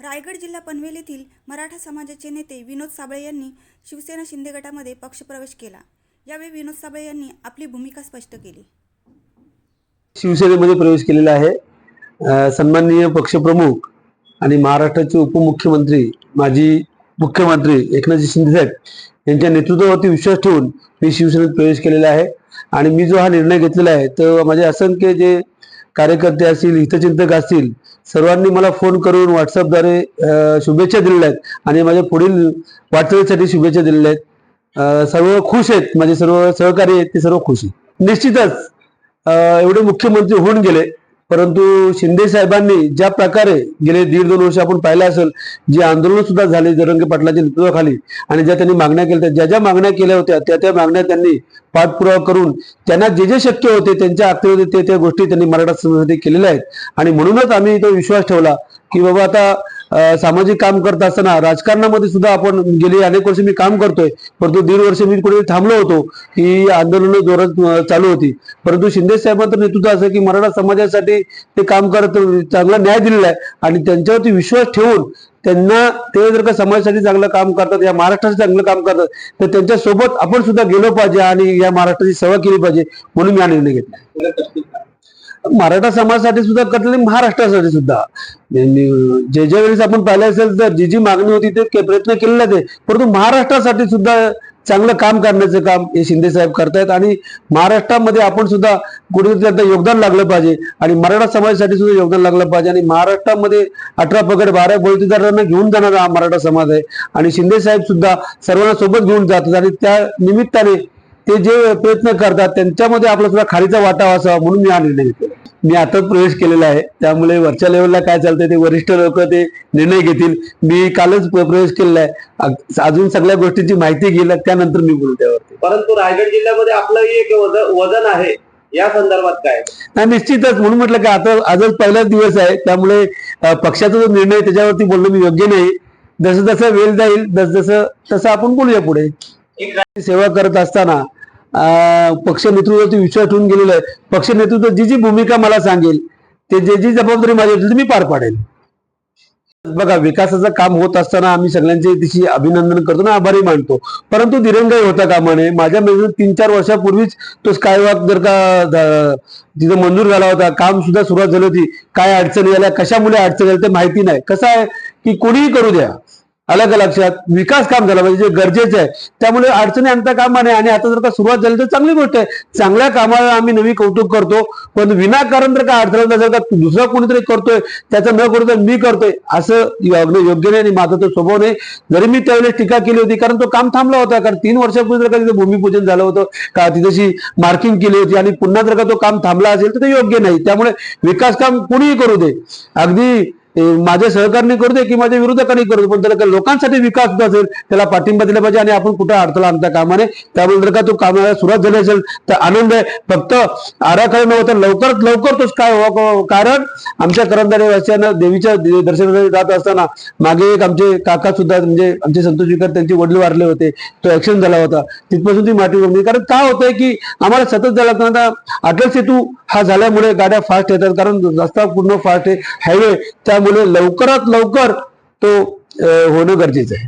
रायगड जिल्हा पनवेल येथील मराठा समाजाचे नेते विनोद साबळे यांनी शिवसेना शिंदे गटामध्ये पक्षप्रवेश केला. यावेळी विनोद साबळे यांनी आपली भूमिका स्पष्ट केली. शिवसेनेमध्ये प्रवेश केलेला आहे. सन्माननीय पक्षप्रमुख आणि महाराष्ट्राचे उपमुख्यमंत्री माजी मुख्यमंत्री एकनाथजी शिंदे साहेब यांच्या नेतृत्वावरती विश्वास ठेवून मी शिवसेनेत प्रवेश केलेला आहे. आणि मी जो हा निर्णय घेतलेला आहे तर माझे असंख्य जे कार्यकर्ते असतील हितचिंतक असतील सर्वांनी मला फोन करून व्हॉट्सअपद्वारे शुभेच्छा दिलेल्या आहेत आणि माझ्या पुढील वाटचालीसाठी शुभेच्छा दिलेल्या आहेत. सर्व खुश आहेत माझे सर्व सहकारी आहेत ते सर्व खुश आहेत. निश्चितच एवढे मुख्यमंत्री होऊन गेले. परंतु शिंदे साहेबांनी ज्या प्रकारे गेले दीड दोन वर्ष आपण पाहिलं असेल जे आंदोलन सुद्धा झाले जरंगे पाटलाच्या नेतृत्वाखाली आणि ज्या त्यांनी मागण्या केल्या त्या ज्या ज्या मागण्या केल्या होत्या त्या त्या मागण्या त्यांनी पाठपुरावा करून त्यांना जे जे शक्य होते त्यांच्या आखते होते ते त्या गोष्टी त्यांनी मराठा समाजासाठी केलेल्या आहेत. आणि म्हणूनच आम्ही तो विश्वास ठेवला की बाबा आता सामाजिक काम करत असताना राजकारणामध्ये सुद्धा आपण गेली अनेक वर्ष मी काम करतोय. परंतु दीड वर्ष मी कुठे थांबलो होतो की आंदोलन जोरात चालू होती. परंतु शिंदे साहेबांचं नेतृत्व असं की मराठा समाजासाठी ते काम करत चांगला न्याय दिलेला आहे आणि त्यांच्यावरती विश्वास ठेवून त्यांना ते जर का समाजासाठी चांगलं काम करतात या महाराष्ट्रासाठी चांगलं काम करतात तर त्यांच्यासोबत आपण सुद्धा गेलो पाहिजे आणि या महाराष्ट्राची सेवा केली पाहिजे म्हणून मी हा निर्णय घेतला. मराठा समाजासाठी सुद्धा करतले महाराष्ट्रासाठी सुद्धा. जे ज्या वेळेस आपण पाहिलं असेल तर जी जी मागणी होती ते प्रयत्न केलेले आहे परंतु महाराष्ट्रासाठी सुद्धा चांगलं काम करण्याचं काम हे शिंदे साहेब करतायत आणि महाराष्ट्रामध्ये आपण सुद्धा कुठेतरी त्यांचं योगदान लागलं पाहिजे आणि मराठा समाजासाठी सुद्धा योगदान लागलं पाहिजे आणि महाराष्ट्रामध्ये अठरा पगड बारा बळतीदारांना घेऊन जाणारा हा मराठा समाज आहे आणि शिंदे साहेब सुद्धा सर्वांना सोबत घेऊन जातात आणि त्या निमित्ताने ते जे प्रयत्न करतात त्यांच्यामध्ये आपला सुद्धा खालीचा वाटा असावा म्हणून मी हा निर्णय घेतला मी आताच प्रवेश केलेला आहे. त्यामुळे वरच्या लेवलला काय चालतंय ते वरिष्ठ लोक ते निर्णय घेतील. मी कालच प्र- प्रवेश केलेला आहे. अजून सगळ्या गोष्टींची माहिती घेईल त्यानंतर मी बोलू त्यावरती परंतु रायगड जिल्ह्यामध्ये आपलंही एक वजन आहे. या संदर्भात काय? नाही निश्चितच. म्हणून म्हटलं की आता आजच पहिलाच दिवस आहे. त्यामुळे पक्षाचा जो निर्णय त्याच्यावरती बोलणं मी योग्य नाही. जसं जसं वेळ जाईल जस जसं तसं आपण बोलूया पुढे. एक सेवा करत असताना पक्ष नेतृत्वावरती विश्वास ठेवून गेलेला आहे पक्ष नेतृत्व जी जी भूमिका मला सांगेल ते जे जी जबाबदारी माझी असेल ती मी पार पाडेल. बघा विकासाचं काम होत असताना आम्ही सगळ्यांचे तिची अभिनंदन करतो ना आभारी मानतो. परंतु दिरंगाई होता कामा नये माझ्या मेजून तीन चार वर्षापूर्वीच तो स्कायवॉक जर का तिथं मंजूर झाला होता काम सुद्धा सुरुवात झाली होती. काय अडचणी आल्या कशामुळे अडचणी आल्या ते माहिती नाही. कसं आहे की कोणीही करू द्या अलग लक्षात विकास काम झाला पाहिजे म्हणजे जे गरजेचं आहे. त्यामुळे अडचणी आणता कामा नाही आणि आता जर का सुरुवात झाली तर चांगली गोष्ट आहे. चांगल्या कामाला आम्ही नवी कौतुक करतो. पण विनाकारण जर का अडचण जर का दुसरा कोणीतरी करतोय त्याचं न करतोय मी करतोय असं योग्य योग्य नाही आणि माझा तो स्वभाव नाही. जरी मी त्यावेळेस टीका केली होती कारण तो काम थांबला होता. कारण तीन वर्षापूर्वी जर का तिथे भूमिपूजन झालं होतं का तिथेशी मार्किंग केली होती आणि पुन्हा जर का तो काम थांबला असेल तर ते योग्य नाही. त्यामुळे विकास काम कुणीही करू दे. अगदी माझे माझ्या करू दे की माझ्या विरोधकांनी करू दे पण त्याला लोकांसाठी विकास होत असेल त्याला पाठिंबा दिला पाहिजे आणि आपण कुठं अडथळा आणता कामाने त्यामुळे जर का तो कामाला सुरुवात झाली असेल तर आनंद आहे. फक्त आराखडा नव्हता लवकरात लवकर तोच काय व्हावं. कारण आमच्या करंदारे वासियांना देवीच्या दर्शनासाठी जात असताना मागे एक आमचे काका सुद्धा म्हणजे आमचे संतोष विकार त्यांचे वडील वारले होते. तो ऍक्सिडेंट झाला होता. तिथपासून ती माटी उघडली कारण काय होतंय की आम्हाला सतत झाला आता अटल सेतू हा झाल्यामुळे गाड्या फास्ट येतात. कारण रस्ता पूर्ण फास्ट आहे. हायवे त्यामुळे लवकरात लवकर तो होणं गरजेचं आहे.